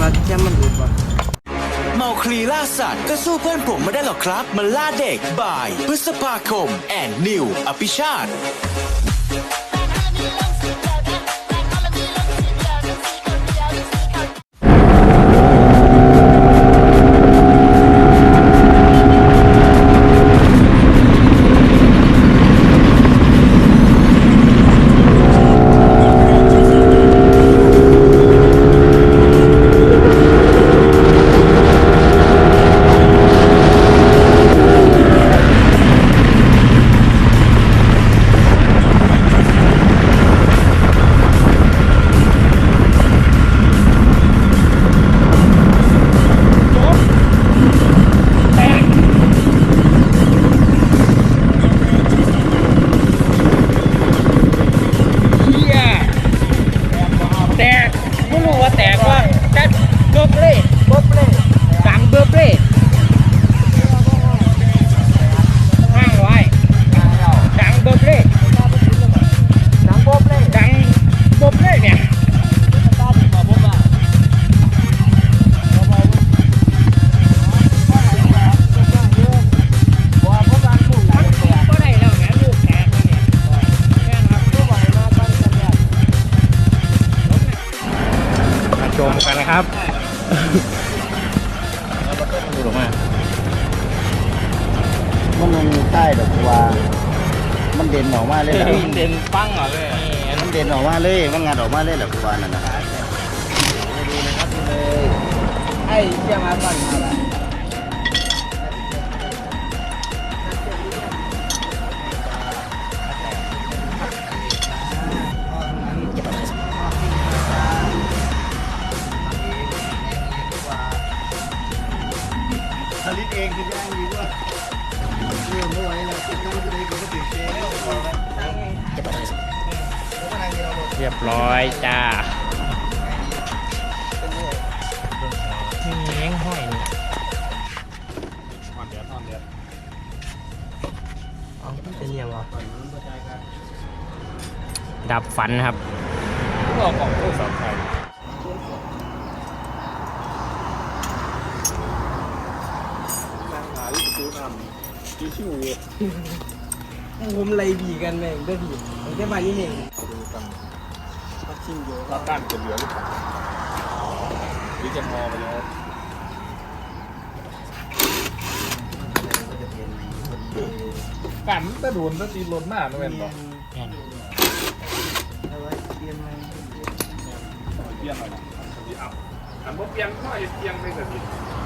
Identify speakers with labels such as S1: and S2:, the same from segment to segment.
S1: มาแก้มมันหลุดว่ะ
S2: เมาคลีล่าสัตว์ก็สู้เพื่อนผมไม่ได้หรอกครับ มันล่าเด็กบ่าย พฤษภาคม แอนนิว อภิชาติ
S3: ครับดูออกมา
S4: มันมันใต้ดอกบัวมันเด่นออกมาเลยล่ะ
S3: เด่นปังเหรอเลย
S4: มันเด่นออกมาเลย มันงัดออกมาเลยดอกบัวนั่นนะ
S3: ไอ้เจ้ามาก่อนมาละ
S4: เรี
S3: ยบร้อยจ้ามีเล้งห้อยนี่เอาเป็นยังวะดับฝันครับเราของผู้สอบใคร
S1: ผมไล่บีกันแม่งด้วยบีผมแค่มานี่เอง มาชิมอยู่
S5: รับด้านจะเหลือหรือเปล่าหรือจะมอไปแล้วกันแต่โดนถ้าตีลนหน้านะแม่นบอก
S1: เอาไว้เตรียมมา
S5: เปลี่ยนหน่อยนะดีเอาอันว่าเปลี่ยนก็ไอ้เปลี่ยนไปแต่ดิ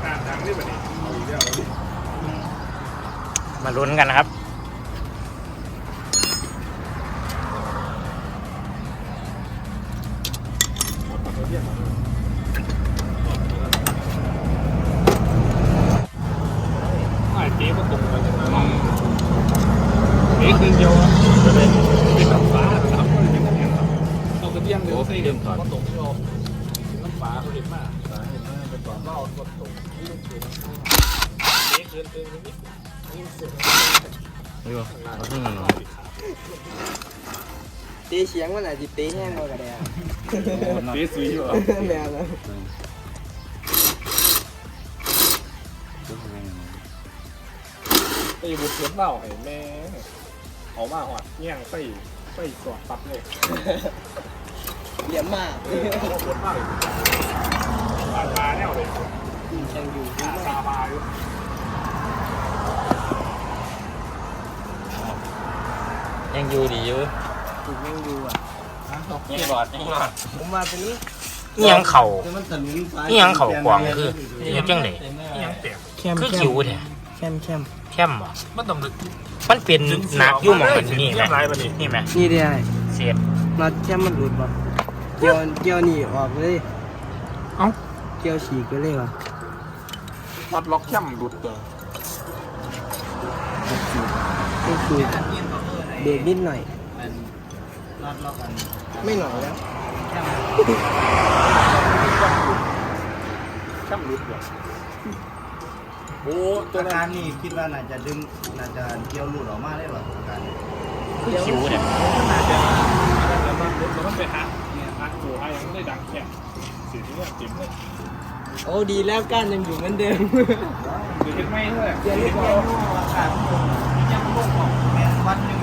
S5: การดังนี่แบบนี้เอาอีกแล้วเอาดิ
S3: มาลุ้นกันนะครับ
S5: ไอ้เจ๊ก็ตรงกันนะเอ๊ะคือเดียวอะจะเป็นเป็นน้ำฟ้าครับเป็นน้ำแข็งครับเอากระ เทียมเดี๋ยวใส่เดิมก็ตรงที่เราน้ำฟ้าเขาเห็นมากเห็นมากเป็นก่อนเล่าก็ตรงเอ๊ะเกินเกินนิด
S1: เตะเสียงมันอาจจะเตะแห้งกว่ากันเลย
S5: เป๊ะซุยอยู่
S1: แม่นะ
S5: ไอ้บุตรเสียเล่าไอ้แม่เอามาหอดเงี้ยงใส่ใส่สอดปัดเลย
S1: เหลี่ยมมาก
S5: เอาบดมากเลยปลาปลาแนวเลย
S1: ยังอยู่
S5: ปลาปลาปลาอยู่
S3: ยังอยู่ดีอยู่
S1: ถูกยังอยู่อะ
S3: ยังหลอดยังหลอด
S1: ผมมาเป็นนี้
S3: นี่ยังเข่า
S4: แต่มันตะลุงฟ้า
S3: นี่ยังเข่ากวางคือนี่ยังจังไหน
S5: ยังเปียก
S1: แคม
S3: คือ
S1: แค
S3: คิ
S1: ม
S3: วเนี่ย
S1: แคมแคม
S3: แค่มบ่
S5: มันต้องดึก
S3: มันเป็นหนักอยู่หมองมันนี่
S5: เรียบร้อยปะนี่
S3: นี่ไหม
S1: นี่ได้
S3: เสียด
S1: มาแคมมันหลุดบ่เกี่ยวเกี่ยวนี่ออกเลย
S5: เอ้า
S1: เกี่ยวฉีกไปเลยวะ
S5: มัดล็อกย่ำดุดตัว
S1: ก็คือเบรกนิดหน่อย ไม่หน่อยแล้ว
S5: ย่ำดุดตัวโอ้ตั
S4: ตัวว
S5: นั้
S4: การนี่คิดว่าน่าจะดึงน่าจะเกี่ยวหลุดออกมาได้หรออาการนี้
S3: คือคิวเนี่ย
S5: มันดุดแล้วมันไปหักเนี่ยหักตัวให้ยังไม่ได้ดังแข็งสีนี้เต็มเลย
S1: โอ้ดีแล้วก้านยังอยู่เหมือนเดิม
S5: เห็นไหมเพื่อน
S1: เดี๋ยวเรียกเรียนอากาศ
S5: ยังลงของแม่วันนึง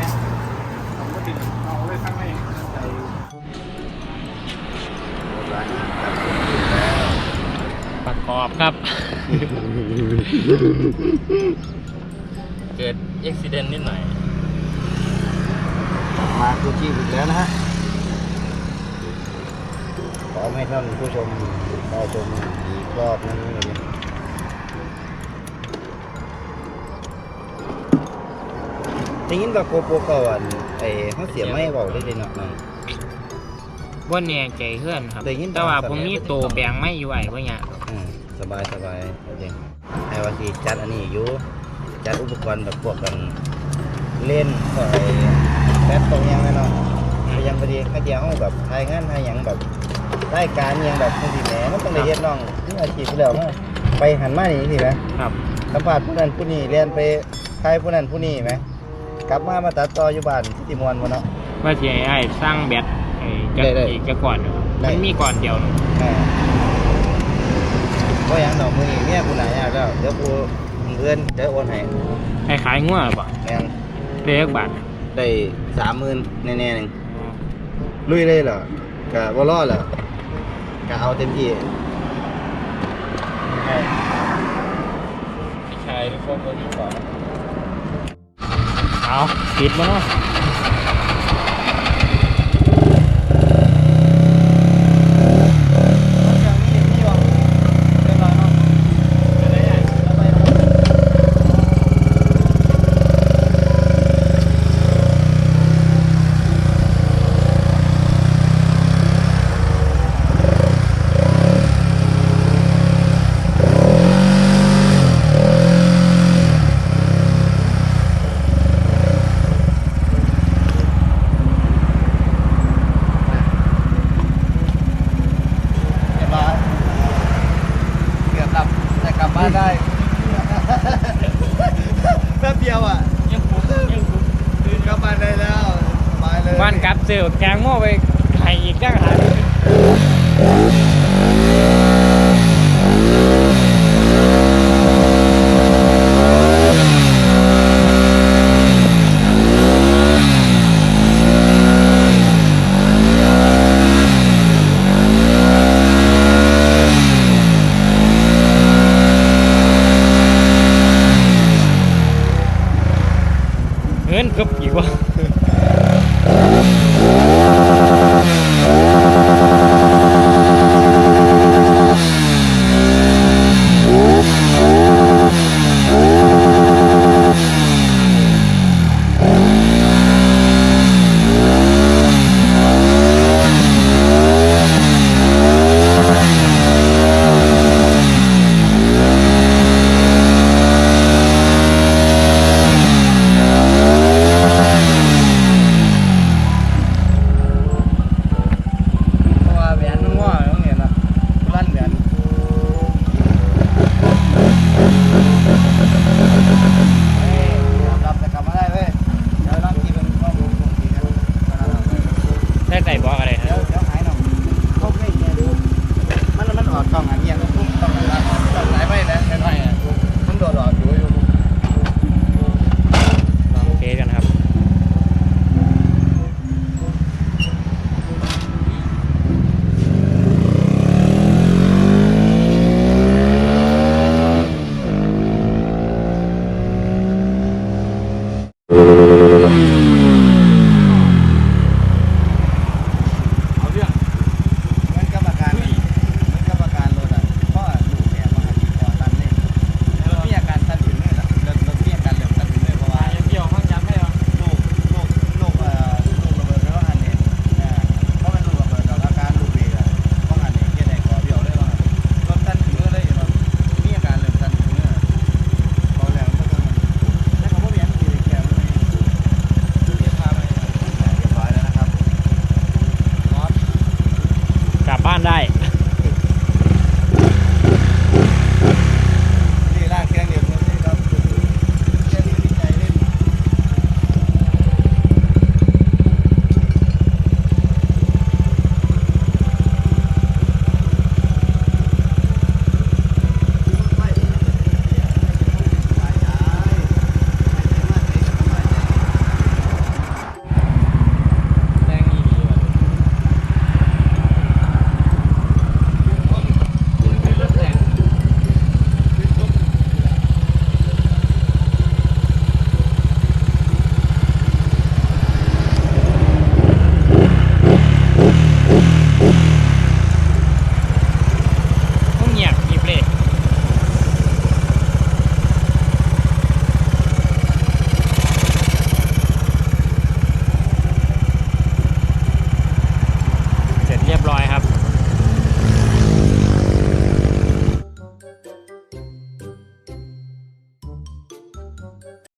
S5: อ
S3: บครับ เกิดอุบิเหตุนิดหน่อย
S4: มาคูชีพอีกแล้วนะฮะ ขอให้ท่านผู้ชมได้ชมอีกรอบนึงเลยได้ยินว่าโกโปรก่อนไอ้เขาเสียไม่บอกได้เลยเนาะน้อง
S3: ว่าแน่ใจเพื่อนครับ
S4: ได้ยิน
S3: แต่ว่า
S4: ตาม
S3: ผมมี
S4: สมัย
S3: ตัวแปลงไม่อยู่ไอ้พวกเนี้ย
S4: อืม สบายสบายจริงไอ้ว่าที่จัดอันนี้อยู่จัดอุปกรณ์แบบพวกกันเล่นก็ไอ้แบตตรงยังไงเนาะก็ยังพอดีข้าเดียวเขาแบบทายงานทายหยังแบบรายการอิหยังแบบบางทีแหมมันต้องได้เฮ็ดน้องนี่อาชีพที่แล้วมาไปหันมานี่สินะครับสัมภาษณ์ผู้นั้นผู้นี้เรียนไปทายผู้นั้นผู้นี้ไหมกลับมามาตัดต่ออยู่บ้านที่ติมวนบ่เนาะ
S3: ว่าจะไอ้สร้างแบตไอ้จะ
S4: ได้ได้
S3: อีกจะก่อนอยู่
S4: ได้
S3: มันมีก่อนเดียวนึง
S4: อ่า ก็ยังดอกมือนี้เนี่ยผู้ไหนยากแล้วเดี๋ยวผู้เอื้อนเดี๋ยวโอนให้
S3: ไอ้ขายงัวป่ะ
S4: แม่ง
S3: เรียกบาท
S4: ได้สามหมื่นแน่ๆหนึ่งลุยเลยเหรอกะว่ารอดเหรอกะเอาเต็มที่
S3: ใช่ทุกคนก็ดีกว่าเอาปิดมาเนาะี
S4: ยวอะ
S3: ยังคุ้มยังคุ้ม
S4: นกลับบ้านได้แล้วสบายเลยบ้นกล
S3: ับเจอแกงหม้อไปไข่อีกจังหาย